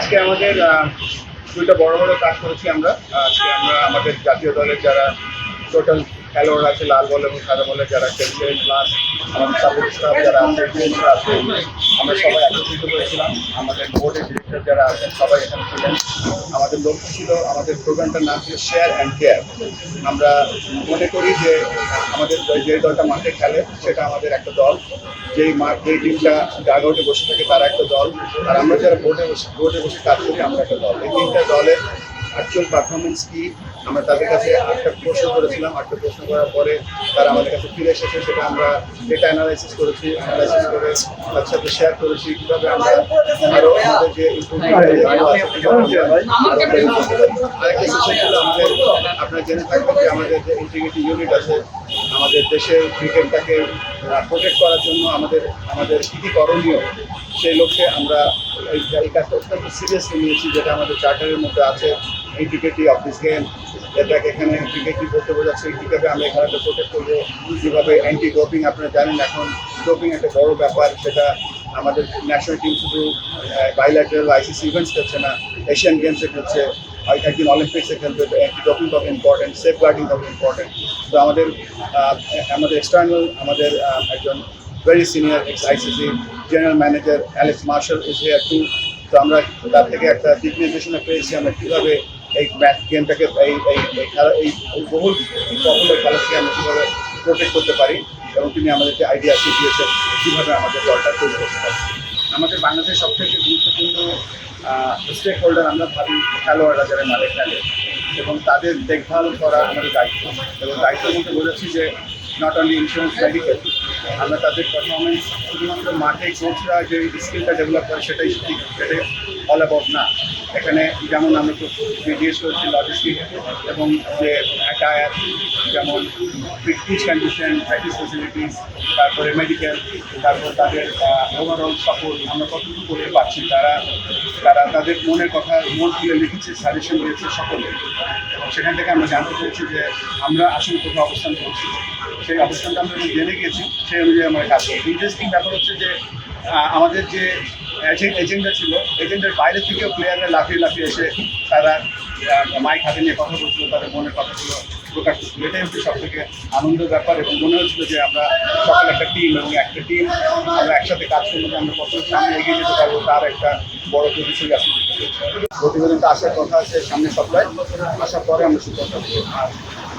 আজকে আমাদের দুইটা বড় বড় কাজ করেছি আমরা। আজকে আমরা আমাদের জাতীয় দলের যারা টোটাল খেলোয়াড় আছে, লাল বল এবং সাদা বলে যারা খেলছে প্লাস আমাদের সাপোর্ট স্টাফ যারা আছে আমরা সবাই একত্রিত করেছিলাম আমাদের বোর্ডের ডিরেক্টর যারা আছেন, সবাই এখানে ছিলেন। আমাদের লক্ষ্য ছিল, আমাদের প্রোগ্রামটার নাম ছিল শেয়ার অ্যান্ড কেয়ার আমরা মনে করি যে আমাদের যে দলটা মাঠে খেলে, সেটা আমাদের একটা দল। যেই মাঠ, যেই টিমটা ডাগআউটে বসে থাকে, তারা একটা দল। আর আমরা যারা বোর্ডে বসে বোর্ডে বসে কাজ করি, আমরা একটা দল। এই তিনটা দলের অ্যাকচুয়াল পারফরমেন্স কি? আমরা তাদের কাছে আটটা প্রশ্ন করেছিলাম। আটটা প্রশ্ন করার পরে তারা আমাদের কাছে ফিরে এসেছে, সেটা আমরা ডেটা অ্যানালাইসিস করেছি অ্যানালাইসিস করে তার সাথে শেয়ার করেছি, কীভাবে আমরা আরও আমাদের যে আরেকটা সেশন ছিল আমাদের, আপনারা জেনে থাকবেন যে আমাদের যে ইন্টিগ্রিটি ইউনিট আছে আমাদের দেশের ক্রিকেটটাকে প্রোটেক্ট করার জন্য আমাদের আমাদের কী কী করণীয়, সেই লক্ষ্যে আমরা এই কাজটা অত্যন্ত সিরিয়াসলি নিয়েছি, যেটা আমাদের চার্টারের মধ্যে আছে ইন্টিগ্রিটি অফ দিস গেম এটাকে এখানে ক্রিকেটই বলতে বোঝাচ্ছে কীভাবে আমরা এখানে প্রোটেক্ট করব। কীভাবে অ্যান্টি ডোপিং আপনারা জানেন এখন ডোপিং একটা বড় ব্যাপার, সেটা আমাদের ন্যাশনাল টিম শুধু বাইল্যাটারাল আইসিসি ইভেন্টস খেলছে না এশিয়ান গেমসে খেলছে একদিন অলিম্পিক্সে অ্যান্টি ডোপিং খুব ইম্পর্টেন্ট সেফ গার্ডিং খুব ইম্পর্টেন্ট তো আমাদের আমাদের এক্সটার্নাল আমাদের একজন very senior ex ICC general manager Alex Marshall is here to তো আমরা তার থেকে একটা দিক নির্দেশনা পেয়েছি, আমরা কীভাবে এই ম্যাচ গেমটাকে এই এই খেলা, এই বহুল পপুলার খেলাকে আমরা কীভাবে প্রোটেক্ট করতে পারি, এবং তিনি আমাদেরকে আইডিয়া শিখিয়েছেন কীভাবে আমাদের দলটা তৈরি করতে পারি। আমাদের বাংলাদেশের সবথেকে গুরুত্বপূর্ণ স্টেক হোল্ডার আমরা ভাবি খেলোয়াড়রা যারা মারে খেলে। এবং তাদের দেখভাল করা আমাদের দায়িত্ব। এবং দায়িত্বের মধ্যে বলেছি যে নট অনলি ইন্স্যুরেন্স মেডিকেল আমরা তাদের পারফরমেন্স শুধুমাত্র মাঠে কোচরা যে স্কিলটা ডেভেলপ করে সেটাই সেটাই অল অ্যাবাউট না। এখানে যেমন আমরা তো জিজ্ঞেস করেছি লজিস্টিক এবং যে অ্যাটায়ার যেমন পিচ কন্ডিশন প্র্যাকটিস ফেসিলিটিস তারপরে মেডিকেল তারপর তাদের ওভারঅল সাপোর্ট আমরা কতটুকু করতে পারছি তারা তারা তাদের মনের কথা, মন খুলে লিখেছে সাজেশন দিয়েছে সকলে। সেখান থেকে আমরা জানতে পেরেছি যে আমরা আসলে কোথাও অবস্থান করছি। সেই অবস্থানটা আমরা জেনে গেছি সেই অনুযায়ী আমরা কাজ করি ইন্টারেস্টিং ব্যাপার হচ্ছে যে আমাদের যে এজেন্ডা ছিল এজেন্ডার বাইরে থেকেও প্লেয়াররা লাফিয়ে লাফিয়ে এসে তারা মাইক হাতে নিয়ে কথা বলছিল, তাদের মনের কথাগুলো প্রকাশ করছিল। এটাই হচ্ছে সব থেকে আনন্দের ব্যাপার এবং মনে হচ্ছিল যে আমরা সকল একটা টিম এবং একটা টিম আমরা একসাথে কাজ করলে আমরা কত সামনে এগিয়ে যেতে পারব, তার একটা বড় প্রতিশ্রুতি পেরেছি। প্রতিবেদনটা আসার কথা আছে সামনে সপ্তাহে, আসার পরে আমরা আর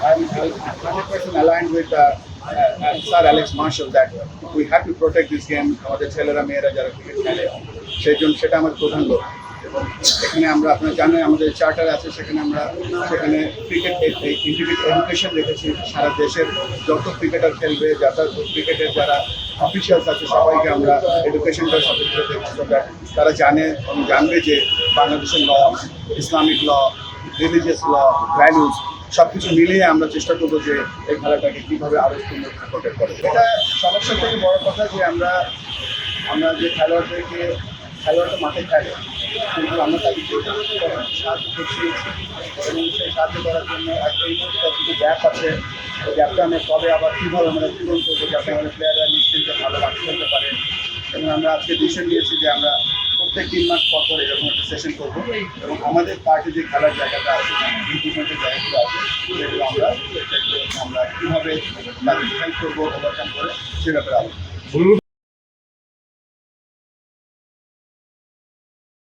I'm 100% aligned with uh, uh, Sir Alex Marshall that we have to protect this game. আমাদের ছেলেরা মেয়েরা যারা ক্রিকেট খেলে সেই জন্য সেটা আমাদের প্রধান লক্ষ্য এবং এখানে আমরা আপনারা জানেন আমাদের চার্টার আছে সেখানে আমরা সেখানে ক্রিকেট এডুকেশন রেখেছি। সারা দেশের যত ক্রিকেটার খেলবে যারা ক্রিকেটের যারা অফিসিয়ালস আছে সবাইকে আমরা এডুকেশনটা সচেতন দেখছি তারা জানে জানবে যে বাংলাদেশের law Islamic law religious law values সব কিছু মিলিয়ে আমরা চেষ্টা করব যে এই খেলাটাকে কীভাবে আরও সুন্দর প্রোটেক্ট করে এটা সমস্যা থেকে বড় কথা যে আমরা আমরা যে খেলোয়াড়দেরকে খেলোয়াড়টা মাঠে খেলে, কিন্তু আমরা তাদেরকে সাহায্য করছি এবং সেই সাহায্য করার জন্য একটা কিছু গ্যাপ আছে ওই গ্যাপটা আমরা কবে আবার কীভাবে আমরা পূরণ করব যাতে আমাদের প্লেয়াররা নিশ্চিন্তে ভালো করতে পারে। এবং আমরা আজকে ডিসিশন নিয়েছি যে আমরা প্রত্যেক তিন মাস পর পর এরকম সেশন করব। এবং আমাদের পার্টি যে খেলার জায়গাটা আছে ইম্প্রুভমেন্টের জায়গাগুলো আছে সেগুলো আমরা আমরা কীভাবে তাদের হেল্প করব ওভারকাম করে সে ব্যাপারে আলোচনা